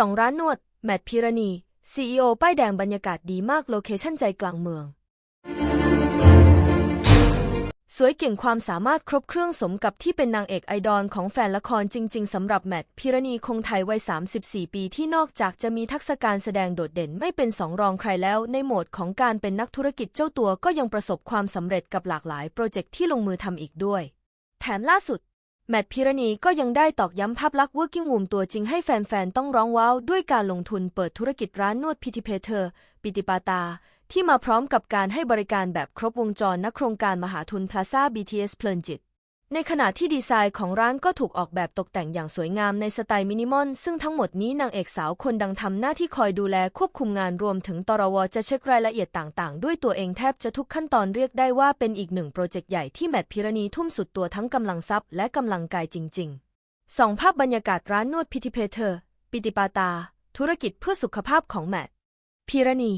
สองร้านนวด แมทพิรณี CEO ป้ายแดงบรรยากาศดีมากโลเคชั่นใจกลางเมือง สวยเก่งความสามารถครบเครื่องสมกับที่เป็นนางเอกไอดอลของแฟนละครจริง ๆสำหรับแมทพิรณีคงไทยวัย 34 ปีที่นอกจากจะมีทักษะการแสดงโดดเด่นไม่เป็นสองรองใครแล้ว ในโหมดของการเป็นนักธุรกิจเจ้าตัวก็ยังประสบความสำเร็จกับหลากหลายโปรเจกต์ที่ลงมือทำอีกด้วย แถมล่าสุด แมทพิรณีก็ยังได้ตอกย้ำภาพลักษณ์ Working Woman ตัวจริงให้แฟนๆ ต้องร้องว้าว ด้วยการลงทุนเปิดธุรกิจร้านนวดพิติเพเทอร์ปิติปาตา ที่มาพร้อมกับการให้บริการแบบครบวงจรณโครงการมหาทุนพลาซ่า BTS เพลินจิต ในขณะที่ดีไซน์ของร้านก็ถูกออกแบบตกแต่งอย่างสวยงามในสไตล์มินิมอล ซึ่งทั้งหมดนี้นางเอกสาวคนดังทำหน้าที่คอยดูแลควบคุมงานรวมถึงตรวจะเช็ครายละเอียดต่างๆ ด้วยตัวเองแทบจะทุกขั้นตอนเรียกได้ว่าเป็นอีกหนึ่งโปรเจกต์ใหญ่ที่แมทพิรณีทุ่มสุดตัวทั้งกำลังทรัพย์และกำลังกายจริงๆสองภาพบรรยากาศร้านนวดพิติเพเทอร์ปิติปาตา ธุรกิจเพื่อสุขภาพของแมทพิรณี